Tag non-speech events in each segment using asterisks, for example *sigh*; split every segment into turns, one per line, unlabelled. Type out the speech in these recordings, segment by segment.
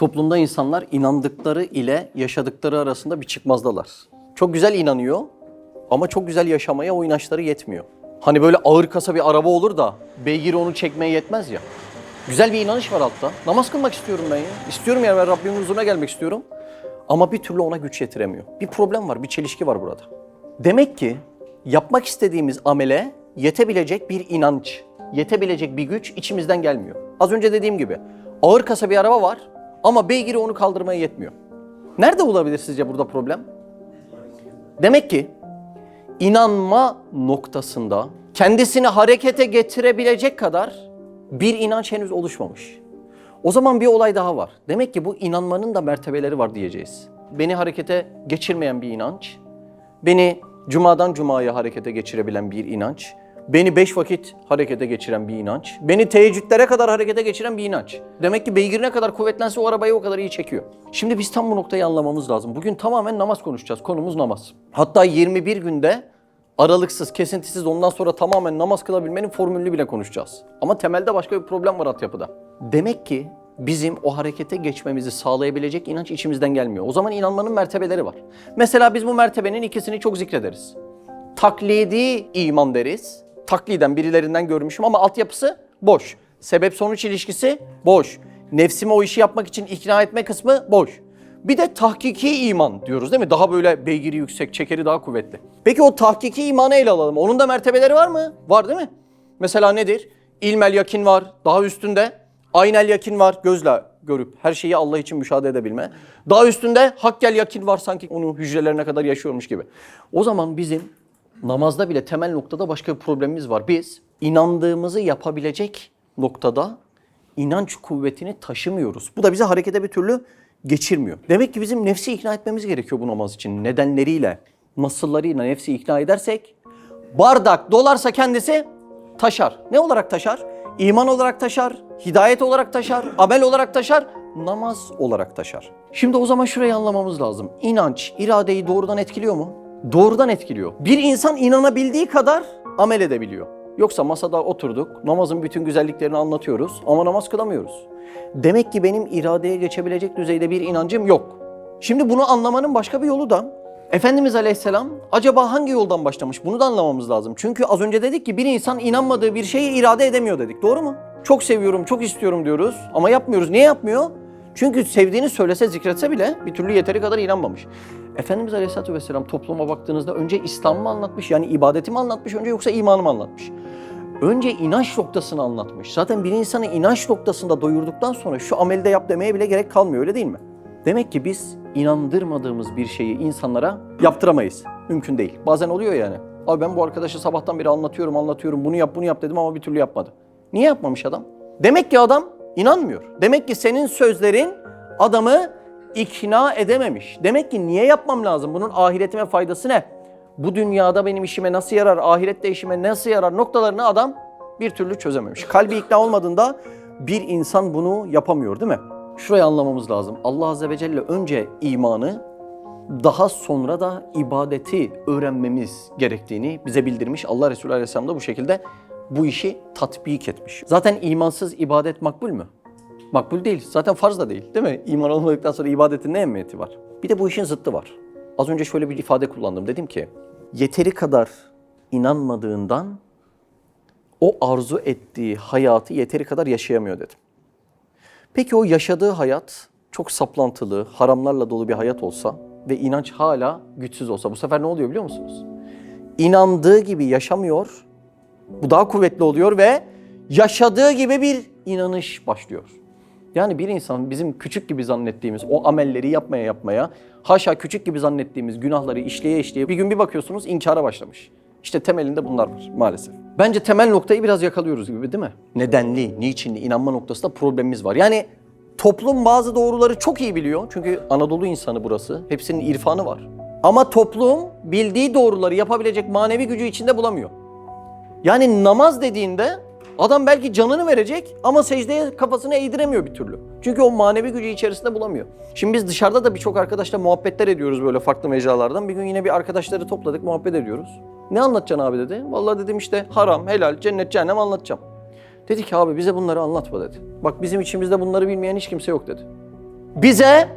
Toplumda insanlar inandıkları ile yaşadıkları arasında bir çıkmazdalar. Çok güzel inanıyor ama çok güzel yaşamaya o inançları yetmiyor. Hani böyle ağır kasa bir araba olur da beygir onu çekmeye yetmez ya. Güzel bir inanış var altta. Namaz kılmak istiyorum ben ya. İstiyorum yani ben Rabbimin huzuruna gelmek istiyorum. Ama bir türlü ona güç yetiremiyor. Bir problem var, bir çelişki var burada. Demek ki yapmak istediğimiz amele yetebilecek bir inanç, yetebilecek bir güç içimizden gelmiyor. Az önce dediğim gibi ağır kasa bir araba var ama beygiri onu kaldırmaya yetmiyor. Nerede olabilir sizce burada problem? Demek ki inanma noktasında kendisini harekete getirebilecek kadar bir inanç henüz oluşmamış. O zaman bir olay daha var. Demek ki bu inanmanın da mertebeleri var diyeceğiz. Beni harekete geçirmeyen bir inanç, beni cumadan cumaya harekete geçirebilen bir inanç, beni beş vakit harekete geçiren bir inanç, beni teheccüdlere kadar harekete geçiren bir inanç. Demek ki beygir ne kadar kuvvetlense o arabayı o kadar iyi çekiyor. Şimdi biz tam bu noktayı anlamamız lazım. Bugün tamamen namaz konuşacağız. Konumuz namaz. Hatta 21 günde aralıksız, kesintisiz ondan sonra tamamen namaz kılabilmenin formülünü bile konuşacağız. Ama temelde başka bir problem var altyapıda. Demek ki bizim o harekete geçmemizi sağlayabilecek inanç içimizden gelmiyor. O zaman inanmanın mertebeleri var. Mesela biz bu mertebenin ikisini çok zikrederiz. Taklidi iman deriz. Takliden birilerinden görmüşüm ama altyapısı boş. Sebep sonuç ilişkisi boş. Nefsimi o işi yapmak için ikna etme kısmı boş. Bir de tahkiki iman diyoruz değil mi? Daha böyle beygiri yüksek, çekeri daha kuvvetli. Peki o tahkiki imanı ele alalım. Onun da mertebeleri var mı? Var değil mi? Mesela nedir? İlmel yakin var, daha üstünde. Aynel yakin var, gözle görüp her şeyi Allah için müşahede edebilme. Daha üstünde hakkel yakin var sanki onu hücrelerine kadar yaşıyormuş gibi. O zaman bizim namazda bile temel noktada başka bir problemimiz var. Biz inandığımızı yapabilecek noktada inanç kuvvetini taşımıyoruz. Bu da bizi harekete bir türlü geçirmiyor. Demek ki bizim nefsi ikna etmemiz gerekiyor bu namaz için. Nedenleriyle, nasıllarıyla nefsi ikna edersek bardak dolarsa kendisi taşar. Ne olarak taşar? İman olarak taşar, hidayet olarak taşar, amel olarak taşar, namaz olarak taşar. Şimdi o zaman şurayı anlamamız lazım. İnanç iradeyi doğrudan etkiliyor mu? Doğrudan etkiliyor. Bir insan inanabildiği kadar amel edebiliyor. Yoksa masada oturduk, namazın bütün güzelliklerini anlatıyoruz ama namaz kılamıyoruz. Demek ki benim iradeye geçebilecek düzeyde bir inancım yok. Şimdi bunu anlamanın başka bir yolu da Efendimiz Aleyhisselam acaba hangi yoldan başlamış? Bunu da anlamamız lazım. Çünkü az önce dedik ki bir insan inanmadığı bir şeyi irade edemiyor dedik. Doğru mu? Çok seviyorum, çok istiyorum diyoruz ama yapmıyoruz. Niye yapmıyor? Çünkü sevdiğini söylese, zikretse bile bir türlü yeteri kadar inanmamış. Efendimiz Aleyhisselatü Vesselam topluma baktığınızda önce İslam'ı mı anlatmış yani ibadeti mi anlatmış önce yoksa imanı mı anlatmış? Önce inanç noktasını anlatmış. Zaten bir insanı inanç noktasında doyurduktan sonra şu amelde yap demeye bile gerek kalmıyor öyle değil mi? Demek ki biz inandırmadığımız bir şeyi insanlara yaptıramayız. Mümkün değil. Bazen oluyor yani. Abi ben bu arkadaşı sabahtan beri anlatıyorum anlatıyorum bunu yap bunu yap dedim ama bir türlü yapmadı. Niye yapmamış adam? Demek ki adam inanmıyor. Demek ki senin sözlerin adamı ikna edememiş. Demek ki niye yapmam lazım? Bunun ahiretime faydası ne? Bu dünyada benim işime nasıl yarar, ahirette işime nasıl yarar noktalarını adam bir türlü çözememiş. Kalbi ikna olmadığında bir insan bunu yapamıyor değil mi? Şurayı anlamamız lazım. Allah Azze ve Celle önce imanı daha sonra da ibadeti öğrenmemiz gerektiğini bize bildirmiş. Allah Resulü Aleyhisselam da bu şekilde bu işi tatbik etmiş. Zaten imansız ibadet makbul mü? Makbul değil. Zaten farz da değil değil mi? İman olmadıktan sonra ibadetin ne emniyeti var? Bir de bu işin zıttı var. Az önce şöyle bir ifade kullandım. Dedim ki yeteri kadar inanmadığından o arzu ettiği hayatı yeteri kadar yaşayamıyor dedim. Peki o yaşadığı hayat çok saplantılı, haramlarla dolu bir hayat olsa ve inanç hala güçsüz olsa bu sefer ne oluyor biliyor musunuz? İnandığı gibi yaşamıyor, bu daha kuvvetli oluyor ve yaşadığı gibi bir inanış başlıyor. Yani bir insan bizim küçük gibi zannettiğimiz o amelleri yapmaya yapmaya, haşa küçük gibi zannettiğimiz günahları işleye işleye bir gün bir bakıyorsunuz inkara başlamış. İşte temelinde bunlar var maalesef. Bence temel noktayı biraz yakalıyoruz gibi değil mi? Nedenli, niçinli, inanma noktasında problemimiz var. Yani toplum bazı doğruları çok iyi biliyor. Çünkü Anadolu insanı burası. Hepsinin irfanı var. Ama toplum bildiği doğruları yapabilecek manevi gücü içinde bulamıyor. Yani namaz dediğinde adam belki canını verecek ama secdeye kafasını eğdiremiyor bir türlü. Çünkü o manevi gücü içerisinde bulamıyor. Şimdi biz dışarıda da birçok arkadaşla muhabbetler ediyoruz böyle farklı mecralardan. Bir gün yine bir arkadaşları topladık muhabbet ediyoruz. Ne anlatacaksın abi dedi. Vallahi dedim işte haram, helal, cennet, cehennem anlatacağım. Dedi ki abi bize bunları anlatma dedi. Bak bizim içimizde bunları bilmeyen hiç kimse yok dedi. Bize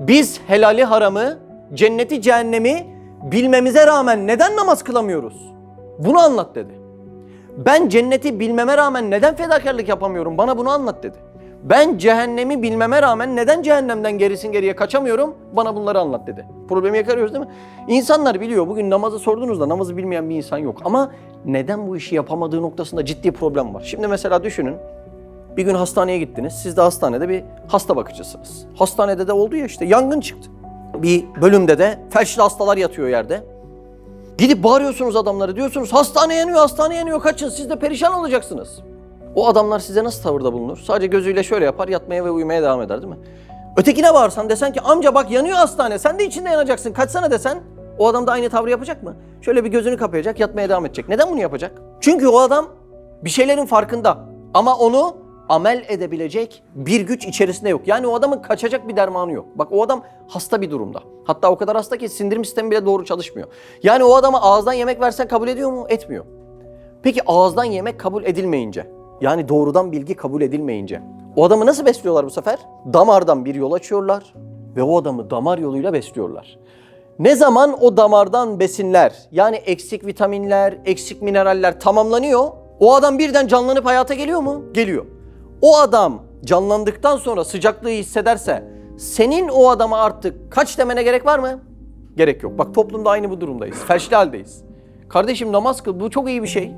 biz helali haramı, cenneti cehennemi bilmemize rağmen neden namaz kılamıyoruz? Bunu anlat dedi. Ben cenneti bilmeme rağmen neden fedakarlık yapamıyorum? Bana bunu anlat dedi. Ben cehennemi bilmeme rağmen neden cehennemden gerisin geriye kaçamıyorum? Bana bunları anlat dedi. Problemi yakalıyoruz değil mi? İnsanlar biliyor. Bugün namazı sorduğunuzda namazı bilmeyen bir insan yok. Ama neden bu işi yapamadığı noktasında ciddi problem var. Şimdi mesela düşünün. Bir gün hastaneye gittiniz. Siz de hastanede bir hasta bakıcısınız. Hastanede de oldu ya işte yangın çıktı. Bir bölümde de felçli hastalar yatıyor yerde. Gidip bağırıyorsunuz adamları diyorsunuz hastane yanıyor hastane yanıyor kaçın siz de perişan olacaksınız. O adamlar size nasıl tavırda bulunur? Sadece gözüyle şöyle yapar yatmaya ve uyumaya devam eder değil mi? Ötekine bağırsan desen ki amca bak yanıyor hastane sen de içinde yanacaksın kaçsana desen o adam da aynı tavrı yapacak mı? Şöyle bir gözünü kapayacak yatmaya devam edecek. Neden bunu yapacak? Çünkü o adam bir şeylerin farkında ama onu amel edebilecek bir güç içerisinde yok. Yani o adamın kaçacak bir dermanı yok. Bak o adam hasta bir durumda. Hatta o kadar hasta ki sindirim sistemi bile doğru çalışmıyor. Yani o adama ağızdan yemek versen kabul ediyor mu? Etmiyor. Peki ağızdan yemek kabul edilmeyince, yani doğrudan bilgi kabul edilmeyince o adamı nasıl besliyorlar bu sefer? Damardan bir yol açıyorlar ve o adamı damar yoluyla besliyorlar. Ne zaman o damardan besinler yani eksik vitaminler, eksik mineraller tamamlanıyor, o adam birden canlanıp hayata geliyor mu? Geliyor. O adam canlandıktan sonra sıcaklığı hissederse senin o adama artık kaç demene gerek var mı? Gerek yok. Bak toplumda aynı bu durumdayız. Felçli haldeyiz. Kardeşim namaz kıl bu çok iyi bir şey.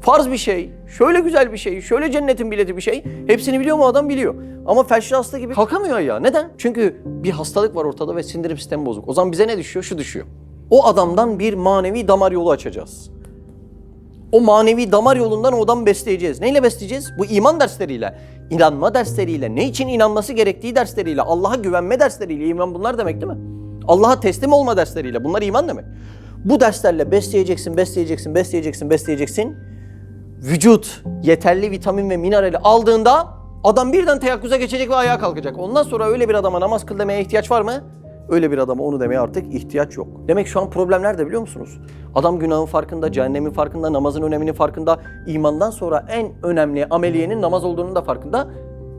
Farz bir şey, şöyle güzel bir şey, şöyle cennetin bileti bir şey. Hepsini biliyor mu adam biliyor. Ama felçli hasta gibi kalkamıyor ya. Neden? Çünkü bir hastalık var ortada ve sindirim sistemi bozuk. O zaman bize ne düşüyor? Şu düşüyor. O adamdan bir manevi damar yolu açacağız. O manevi damar yolundan o adamı besleyeceğiz. Neyle besleyeceğiz? Bu iman dersleriyle, inanma dersleriyle, ne için inanması gerektiği dersleriyle, Allah'a güvenme dersleriyle. İman bunlar demek değil mi? Allah'a teslim olma dersleriyle. Bunlar iman demek. Bu derslerle besleyeceksin, besleyeceksin, besleyeceksin, besleyeceksin. Vücut yeterli vitamin ve minerali aldığında adam birden teyakkuza geçecek ve ayağa kalkacak. Ondan sonra öyle bir adama namaz kıl demeye ihtiyaç var mı? Öyle bir adama onu demeye artık ihtiyaç yok. Demek şu an problem nerede biliyor musunuz? Adam günahın farkında, cehennemin farkında, namazın öneminin farkında, imandan sonra en önemli ameliyenin namaz olduğunun da farkında.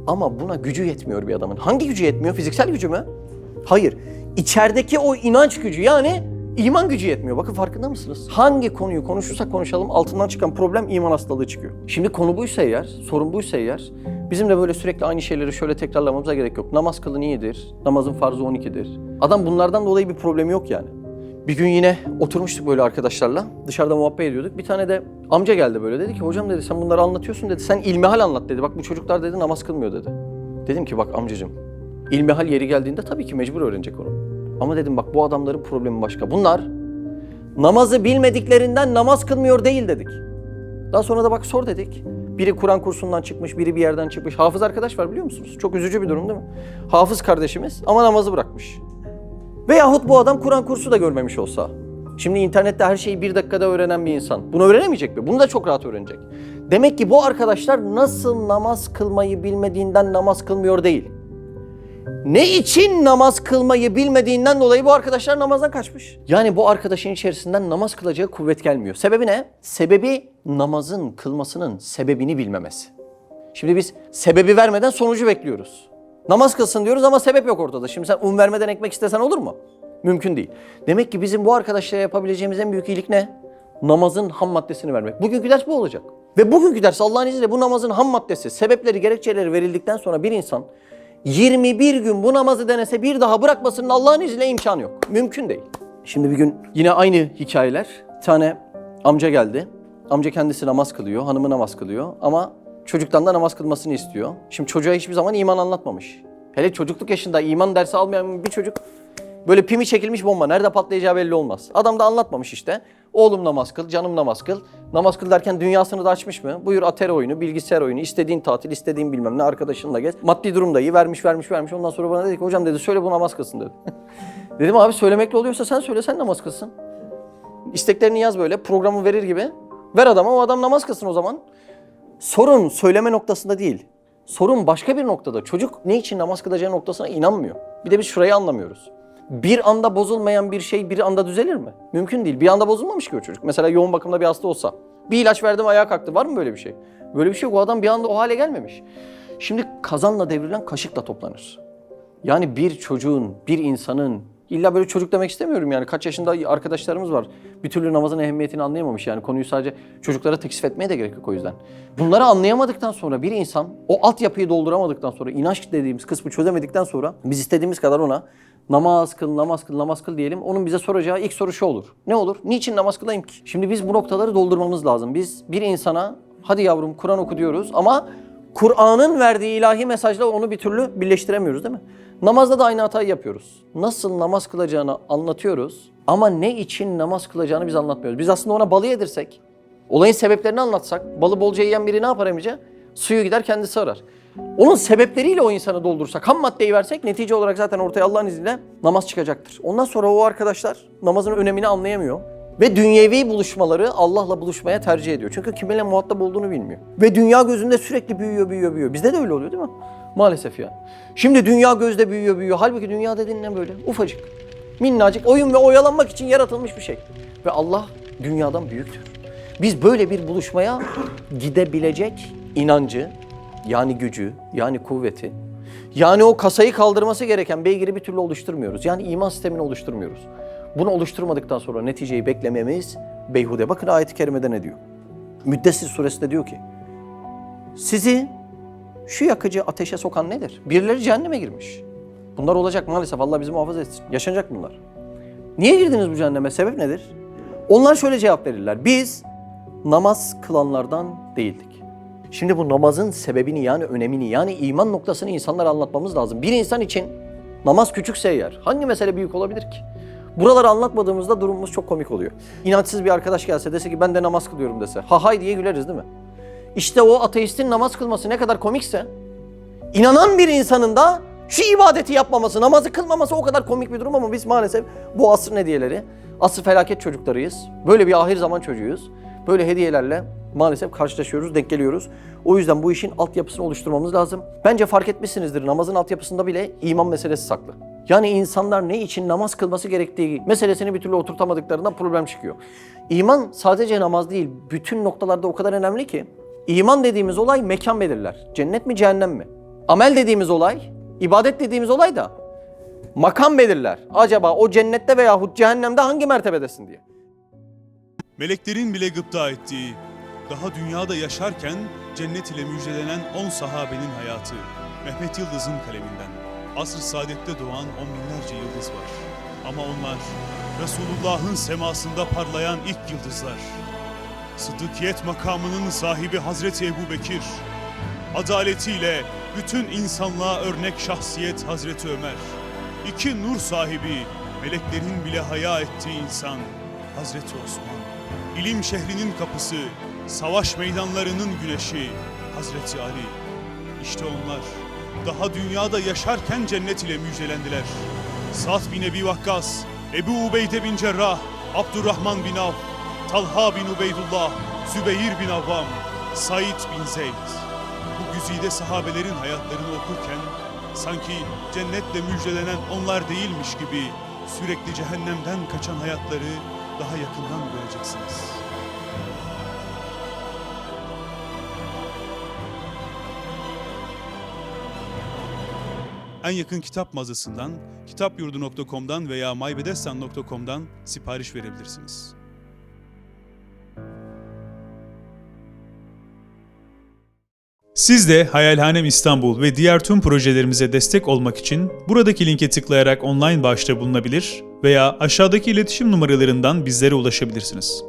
Ama buna gücü yetmiyor bir adamın. Hangi gücü yetmiyor? Fiziksel gücü mü? Hayır. İçerideki o inanç gücü yani iman gücü yetmiyor. Bakın farkında mısınız? Hangi konuyu konuşursak konuşalım altından çıkan problem iman hastalığı çıkıyor. Şimdi konu buysa eğer, sorun buysa eğer bizim de böyle sürekli aynı şeyleri şöyle tekrarlamamıza gerek yok. Namaz kılın iyidir, namazın farzı 12'dir. Adam bunlardan dolayı bir problemi yok yani. Bir gün yine oturmuştuk böyle arkadaşlarla. Dışarıda muhabbet ediyorduk. Bir tane de amca geldi böyle dedi ki hocam dedi sen bunları anlatıyorsun dedi. Sen ilmihal anlat dedi. Bak bu çocuklar dedi namaz kılmıyor dedi. Dedim ki bak amcacığım ilmihal yeri geldiğinde tabii ki mecbur öğrenecek onu. Ama dedim bak bu adamların problemi başka. Bunlar namazı bilmediklerinden namaz kılmıyor değil dedik. Daha sonra da bak sor dedik. Biri Kur'an kursundan çıkmış, biri bir yerden çıkmış. Hafız arkadaş var biliyor musunuz? Çok üzücü bir durum değil mi? Hafız kardeşimiz ama namazı bırakmış. Veyahut bu adam Kur'an kursu da görmemiş olsa. Şimdi internette her şeyi bir dakikada öğrenen bir insan. Bunu öğrenemeyecek mi? Bunu da çok rahat öğrenecek. Demek ki bu arkadaşlar nasıl namaz kılmayı bilmediğinden namaz kılmıyor değil. Ne için namaz kılmayı bilmediğinden dolayı bu arkadaşlar namazdan kaçmış. Yani bu arkadaşın içerisinden namaz kılacağı kuvvet gelmiyor. Sebebi ne? Sebebi namazın kılmasının sebebini bilmemesi. Şimdi biz sebebi vermeden sonucu bekliyoruz. Namaz kılsın diyoruz ama sebep yok ortada. Şimdi sen un vermeden ekmek istesen olur mu? Mümkün değil. Demek ki bizim bu arkadaşlara yapabileceğimiz en büyük iyilik ne? Namazın ham maddesini vermek. Bugünkü ders bu olacak. Ve bugünkü ders Allah'ın izniyle bu namazın ham maddesi, sebepleri, gerekçeleri verildikten sonra bir insan 21 gün bu namazı denese bir daha bırakmasının Allah'ın izniyle imkanı yok. Mümkün değil. Şimdi bir gün yine aynı hikayeler. Bir tane amca geldi. Amca kendisi namaz kılıyor, hanımı namaz kılıyor ama çocuktan da namaz kılmasını istiyor. Şimdi çocuğa hiçbir zaman iman anlatmamış. Hele çocukluk yaşında iman dersi almayan bir çocuk böyle pimi çekilmiş bomba. Nerede patlayacağı belli olmaz. Adam da anlatmamış işte. Oğlum namaz kıl, canım namaz kıl. Namaz kıl derken dünyasını da açmış mı? Buyur atari oyunu, bilgisayar oyunu, istediğin tatil, istediğin bilmem ne arkadaşınla gez. Maddi durum iyi, vermiş vermiş vermiş. Ondan sonra bana dedi ki hocam dedi söyle bu namaz kılsın dedi. *laughs* Dedim abi söylemekle oluyorsa sen söyle sen namaz kılsın. İsteklerini yaz böyle programı verir gibi. Ver adama o adam namaz kılsın o zaman. Sorun söyleme noktasında değil. Sorun başka bir noktada. Çocuk ne için namaz kılacağı noktasına inanmıyor. Bir de biz şurayı anlamıyoruz. Bir anda bozulmayan bir şey bir anda düzelir mi? Mümkün değil. Bir anda bozulmamış ki o çocuk. Mesela yoğun bakımda bir hasta olsa. Bir ilaç verdim ayağa kalktı. Var mı böyle bir şey? Böyle bir şey yok. O adam bir anda o hale gelmemiş. Şimdi kazanla devrilen kaşıkla toplanır. Yani bir çocuğun, bir insanın illa böyle çocuk demek istemiyorum yani kaç yaşında arkadaşlarımız var. Bir türlü namazın ehemmiyetini anlayamamış yani konuyu sadece çocuklara teksif etmeye de gerek yok o yüzden. Bunları anlayamadıktan sonra bir insan o altyapıyı dolduramadıktan sonra inanç dediğimiz kısmı çözemedikten sonra biz istediğimiz kadar ona namaz kıl, namaz kıl, namaz kıl diyelim. Onun bize soracağı ilk soru şu olur. Ne olur? Niçin namaz kılayım ki? Şimdi biz bu noktaları doldurmamız lazım. Biz bir insana hadi yavrum Kur'an oku diyoruz ama Kur'an'ın verdiği ilahi mesajla onu bir türlü birleştiremiyoruz değil mi? Namazda da aynı hatayı yapıyoruz. Nasıl namaz kılacağını anlatıyoruz ama ne için namaz kılacağını biz anlatmıyoruz. Biz aslında ona balı yedirsek, olayın sebeplerini anlatsak, balı bolca yiyen biri ne yapar emice? Suyu gider kendisi arar. Onun sebepleriyle o insanı doldursak, ham maddeyi versek netice olarak zaten ortaya Allah'ın izniyle namaz çıkacaktır. Ondan sonra o arkadaşlar namazın önemini anlayamıyor. Ve dünyevi buluşmaları Allah'la buluşmaya tercih ediyor. Çünkü kiminle muhatap olduğunu bilmiyor. Ve dünya gözünde sürekli büyüyor, büyüyor, büyüyor. Bizde de öyle oluyor değil mi? Maalesef ya. Şimdi dünya gözde büyüyor, büyüyor. Halbuki dünya dediğin ne böyle? Ufacık, minnacık, oyun ve oyalanmak için yaratılmış bir şey. Ve Allah dünyadan büyüktür. Biz böyle bir buluşmaya gidebilecek inancı, yani gücü, yani kuvveti, yani o kasayı kaldırması gereken beygiri bir türlü oluşturmuyoruz. Yani iman sistemini oluşturmuyoruz. Bunu oluşturmadıktan sonra neticeyi beklememiz beyhude. Bakın ayet-i kerimede ne diyor? Müddessir suresinde diyor ki, sizi şu yakıcı ateşe sokan nedir? Birileri cehenneme girmiş. Bunlar olacak maalesef Allah bizi muhafaza etsin. Yaşanacak bunlar. Niye girdiniz bu cehenneme? Sebep nedir? Onlar şöyle cevap verirler. Biz namaz kılanlardan değildik. Şimdi bu namazın sebebini yani önemini yani iman noktasını insanlara anlatmamız lazım. Bir insan için namaz küçükse eğer hangi mesele büyük olabilir ki? Buraları anlatmadığımızda durumumuz çok komik oluyor. İnançsız bir arkadaş gelse dese ki ben de namaz kılıyorum dese. Ha hay diye güleriz değil mi? İşte o ateistin namaz kılması ne kadar komikse inanan bir insanın da şu ibadeti yapmaması, namazı kılmaması o kadar komik bir durum ama biz maalesef bu asrın hediyeleri, asır felaket çocuklarıyız. Böyle bir ahir zaman çocuğuyuz. Böyle hediyelerle maalesef karşılaşıyoruz, denk geliyoruz. O yüzden bu işin altyapısını oluşturmamız lazım. Bence fark etmişsinizdir namazın altyapısında bile iman meselesi saklı. Yani insanlar ne için namaz kılması gerektiği meselesini bir türlü oturtamadıklarından problem çıkıyor. İman sadece namaz değil, bütün noktalarda o kadar önemli ki. İman dediğimiz olay mekan belirler. Cennet mi cehennem mi? Amel dediğimiz olay, ibadet dediğimiz olay da makam belirler. Acaba o cennette veyahut cehennemde hangi mertebedesin diye.
Meleklerin bile gıpta ettiği, daha dünyada yaşarken cennet ile müjdelenen 10 sahabenin hayatı, Mehmet Yıldız'ın kaleminden. Asr-ı saadette doğan on binlerce yıldız var. Ama onlar Resulullah'ın semasında parlayan ilk yıldızlar. Sıddıkiyet makamının sahibi Hazreti Ebu Bekir, adaletiyle bütün insanlığa örnek şahsiyet Hazreti Ömer, iki nur sahibi, meleklerin bile haya ettiği insan Hazreti Osman, ilim şehrinin kapısı, savaş meydanlarının güneşi Hazreti Ali. İşte onlar daha dünyada yaşarken cennet ile müjdelendiler. Sa'd bin Ebi Vakkas, Ebu Ubeyde bin Cerrah, Abdurrahman bin Avf, Talha bin Ubeydullah, Zübeyir bin Avvam, Said bin Zeyd. Bu güzide sahabelerin hayatlarını okurken sanki cennetle müjdelenen onlar değilmiş gibi sürekli cehennemden kaçan hayatları daha yakından göreceksiniz. En yakın kitap mağazasından, kitapyurdu.com'dan veya maybedestan.com'dan sipariş verebilirsiniz. Siz de Hayalhanem İstanbul ve diğer tüm projelerimize destek olmak için buradaki linke tıklayarak online bağışta bulunabilir veya aşağıdaki iletişim numaralarından bizlere ulaşabilirsiniz.